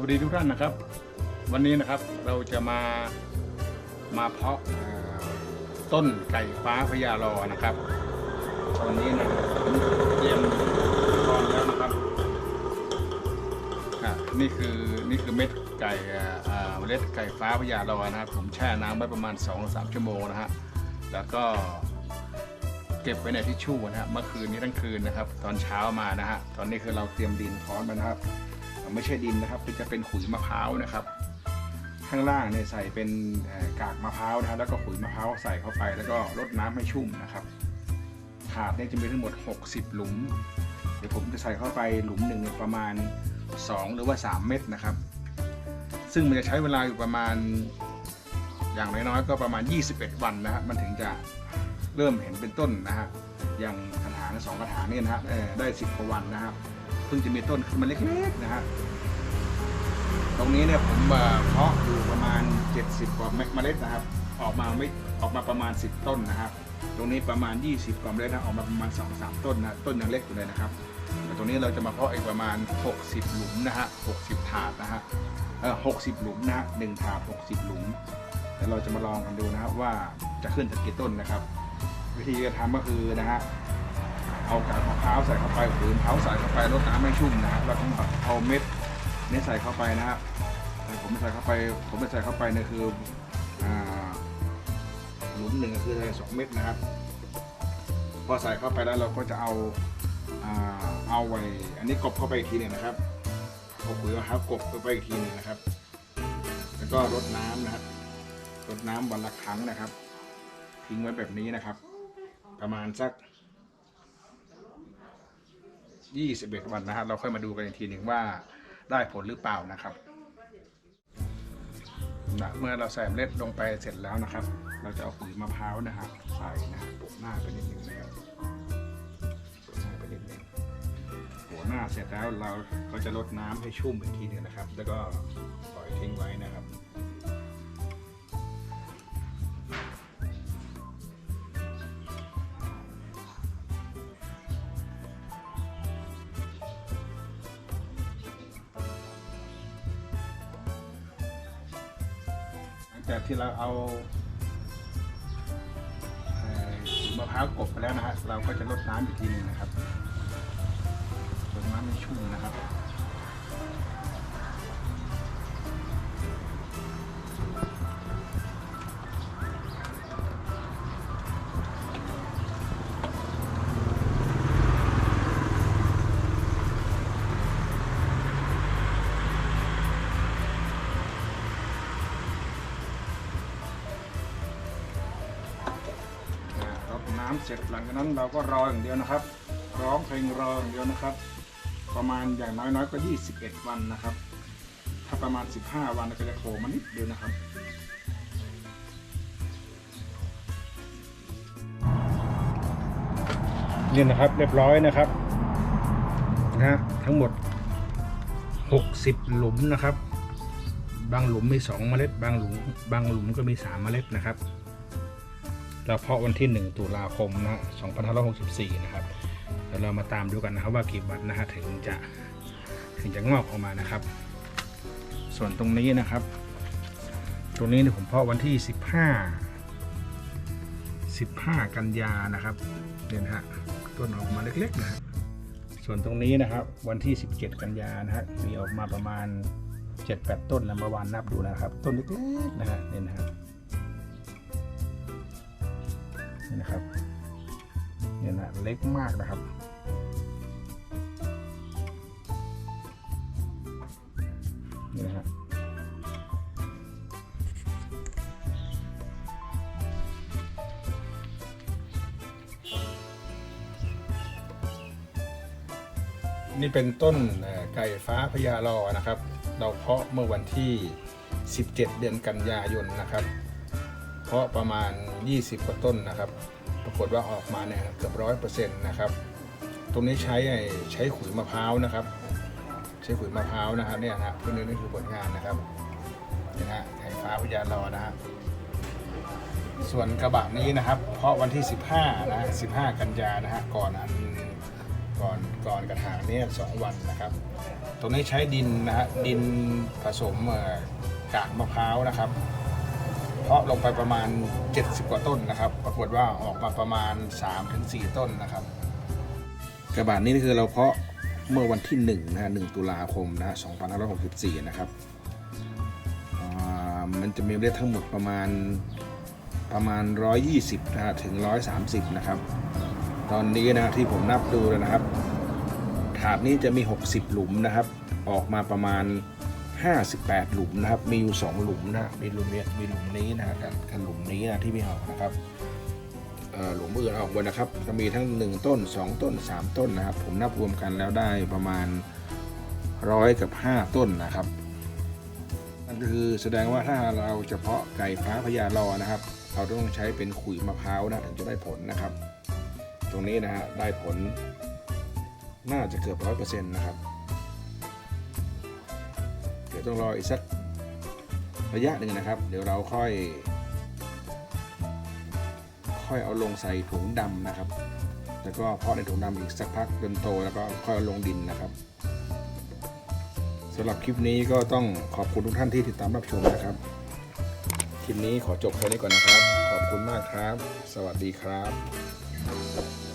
วัสดีทุกท่านนะครับ วันนี้นะครับเราจะมามาเพาะต้นไก่ฟ้าพญารอนะครับ ตอนนี้นะครับผมเตรียมอุปกรณ์แล้วนะครับนี่คือนี่คือเม็ดไก่อ่อเมล็ดไก่ฟ้าพญารอนะครับ ผมแช่น้ำไว้ประมาณ2-3ชั่วโมงนะฮะแล้วก็เก็บไว้ในทิชชู่นะฮะเมื่อคืนนี้ทั้งคืนนะครับ ตอนเช้ามานะฮะตอนนี้คือเราเตรียมดินพร้อมแล้วนะครับ ไม่ใช่ดินนะครับเป็นจะเป็นขุยมะพร้าวนะครับ ข้างล่างเนี่ยใส่เป็นกากมะพร้าวนะฮะแล้วก็ขุยมะพร้าวใส่เข้าไป แล้วก็รดน้ำให้ชุ่มนะครับ ถาดเนี่ยจะมีทั้งหมด 60 หลุม เดี๋ยวผมจะใส่เข้าไปหลุมหนึ่งประมาณ 2 หรือว่า 3 เม็ดนะครับ ซึ่งมันจะใช้เวลาอยู่ประมาณอย่างน้อยๆก็ประมาณ 21 วันนะครับมันถึงจะเริ่มเห็นเป็นต้นนะฮะอย่างกระถางสองกระถางเนี่ยนะฮะได้10กว่าวันนะครับ เพิ่งจะมีต้นขึ้นมาเล็กๆนะฮะตรงนี้เนี่ยผมเพาะอยู่ประมาณ 70 กว่าเมล็ดนะครับ ออกมาไม่ออกมาประมาณ 10 ต้นนะครับ ตรงนี้ประมาณ 20 กว่าเมล็ดนะออกมาประมาณ 2-3 ต้นนะต้นยังเล็กอยู่เลยนะครับแต่ตรงนี้เราจะมาเพาะอีกประมาณ 60 หลุมนะฮะ 60 ถาดนะฮะเออ60 หลุมนะฮะหนึ่งถาด 60 หลุมเดี๋ยวเราจะมาลองกันดูนะครับว่าจะขึ้นสักกี่ต้นนะครับ วิธีการทำก็คือนะฮะ เอากากมะพร้าวใส่เข้าไปหรือมะพร้าวใส่เข้าไปรดน้ำให้ชุ่มนะครับแล้วก็เอาเม็ดนี้ใส่เข้าไปนะครับแต่ผมไม่ใส่เข้าไป ผมไม่ใส่เข้าไปเนี่ยคืออหลุมหนึ่งก็คือใส่สองเม็ดนะครับ พอใส่เข้าไปแล้วเราก็จะเอาเอาไว้ อันนี้กบเข้าไปอีกทีหนึ่งนะครับเอาปุ๋ยมะพร้าวกบเข้าไปอีกทีหนึ่งนะครับ แล้วก็รดน้ำนะครับรดน้ำวันละครั้งนะครับ ทิ้งไว้แบบนี้นะครับ ประมาณสัก 21 วันนะครับ เราค่อยมาดูกันอีกทีหนึ่งว่าได้ผลหรือเปล่านะครับนะเมื่อเราใส่เมล็ดลงไปเสร็จแล้วนะครับ เราจะเอาปุ๋ยมะพร้าวนะฮะใส่นะปะหน้าไปนิดหนึงนะครับปะหน้าไปนิดหนึงโปะหน้าเสร็จแล้วเราก็จะลดน้ำให้ชุ่มอีกทีหนึ่งนะครับ แล้วก็ปล่อยทิ้งไว้นะครับ จากที่เราเอาเอมะพร้าวกบไปแล้วนะฮะเราก็จะลดน้ำอีกทีหนึ่งนะครับลดน้ำให้ชุ่มนะครับ เสร็จหลังจากนั้นเราก็รออย่างเดียวนะครับ ร้องเพลงรออย่างเดียวนะครับ ประมาณอย่างน้อยๆก็ 21 วันนะครับ ถ้าประมาณ 15 วันก็จะโผล่มานิดเดียวนะครับนี่นะครับเรียบร้อยนะครับนะฮะทั้งหมด 60 หลุมนะครับ บางหลุมมี 2 เมล็ด บางหลุม บางหลุมก็มี 3 เมล็ดนะครับ เราเพาะวันที่ 1 ตุลาคมนะ2564 นะครับเดี๋ยวเรามาตามดูกันนะครับว่ากี่วันนะฮะถึงจะถึงจะงอกออกมานะครับ ส่วนตรงนี้นะครับ ตรงนี้เนี่ยผมเพาะวันที่ 15 15 กันยานะครับเนี่ยนะฮะต้นออกมาเล็กๆนะส่วนตรงนี้นะครับวันที่ 17 กันยานะฮะมีออกมาประมาณ 7-8 ต้นแล้วเมื่อวานนับดูนะครับ ต้นเล็กๆนะฮะเนี่ยนะฮะ นี่นะครับเนี่ยนะเล็กมากนะครับนี่นะฮะนี่เป็นต้นไก่ฟ้าพญารอนะครับ เราเพาะเมื่อวันที่ 17 เดือนกันยายนนะครับ เพาะประมาณ 20 กว่าต้นนะครับ ปรากฏว่าออกมาเนี่ยเกือบร้อยเปอร์เซ็นต์นะครับ ตรงนี้ใช้ไอ้ใช้ขุยมะพร้าวนะครับ ใช้ขุยมะพร้าวนะครับเนี่ยนะฮะเพื่อนนี่คือผลงานนะครับนี่นะฮะไข่ฟ้าพญารอนะฮะส่วนกระบะนี้นะครับ เพราะวันที่ 15นะ15 กันยานะฮะก่อนอันก่อนก่อนกระถางเนี้สองวันนะครับ ตรงนี้ใช้ดินนะฮะดินผสมกากมะพร้าวนะครับ เพาะลงไปประมาณ 70 กว่าต้นนะครับ ปรากฏว่าออกมาประมาณ 3-4 ต้นนะครับ กระบาดนี้คือเราเพาะเมื่อวันที่1นะฮะ1ตุลาคมนะฮะ2564 นะครับ มันจะมีเมล็ดทั้งหมดประมาณประมาณ 120นะฮะถึง 130 นะครับ ตอนนี้นะที่ผมนับดูแล้วนะครับ ถาดนี้จะมี 60 หลุมนะครับ ออกมาประมาณ 58 หลุมนะครับ มีอยู่ 2 หลุมนะมีหลุมนี้มีหลุมนี้นะกับกับหลุมนี้นะที่ไม่ออกนะครับหลุมอื่นออกหมดนะครับจะมีทั้ง 1 ต้น 2 ต้น 3 ต้นนะครับ ผมนับรวมกันแล้วได้ประมาณร้อยกับ 5 ต้นนะครับนั่นก็คือแสดงว่าถ้าเราจะเพาะไก่ฟ้าพญาลอนะครับ เราต้องใช้เป็นขุยมะพร้าวนะถึงจะได้ผลนะครับ ตรงนี้นะฮะได้ผลน่าจะเกือบร้อยเปอร์เซ็นต์นะครับ ต้องรออีกสักระยะหนึ่งนะครับ เดี๋ยวเราค่อย ค่อยเอาลงใส่ถุงดำนะครับ แล้วก็เพาะในถุงดำอีกสักพักจนโตแล้วก็ค่อยเอาลงดินนะครับสำหรับคลิปนี้ก็ต้องขอบคุณทุกท่านที่ติดตามรับชมนะครับ คลิปนี้ขอจบแค่นี้ก่อนนะครับ ขอบคุณมากครับ สวัสดีครับ